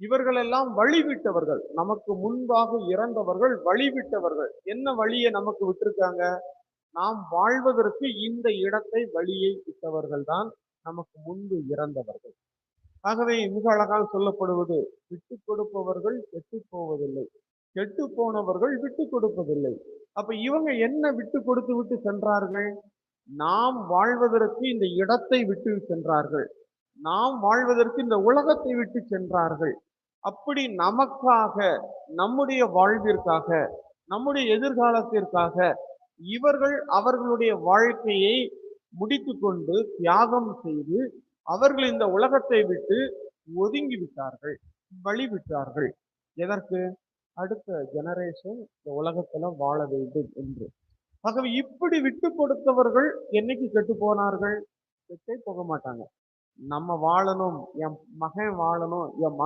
இவர்களெல்லாம் வழிவிட்டவர்கள். நமக்கு முன்பாக இறந்தவர்கள் வழிவிட்டவர்கள். என்ன வழியை நமக்கு விட்டுருக்காங்க? நாம் வாழ்வதற்கு இந்த இடத்தை வழியை விட்டவர்கள் தான் நமக்கு முன்பு இறந்தவர்கள். ஆகவே மிக அழகாக சொல்லப்படுவது விட்டு கொடுப்பவர்கள் கெட்டு போவதில்லை. கெட்டு போனவர்கள் விட்டு கொடுப்பதில்லை. அப்ப இவங்க என்ன விட்டு கொடுத்து விட்டு சென்றார்கள்? நாம் வாழ்வதற்கு இந்த இடத்தை விட்டு சென்றார்கள். நாம் வாழ்வதற்கு இந்த உலகத்தை விட்டு சென்றார்கள். அப்படி நமக்காக நம்முடைய வாழ்விற்காக நம்முடைய எதிர்காலத்திற்காக இவர்கள் அவர்களுடைய வாழ்க்கையை முடித்துக்கொண்டு தியாகம் செய்து அவர்கள் இந்த உலகத்தை விட்டு ஒதுங்கி விட்டார்கள் வழிவிட்டார்கள். எதற்கு? அடுத்த ஜெனரேஷன் இந்த உலகத்துல வாழ வேண்டும் என்று. ஆகவே இப்படி விட்டு கொடுத்தவர்கள் என்னைக்கு கெட்டு போனார்கள்? கெட்டே போக மாட்டாங்க. நம்ம வாழணும் என் மகன் வாழணும் என்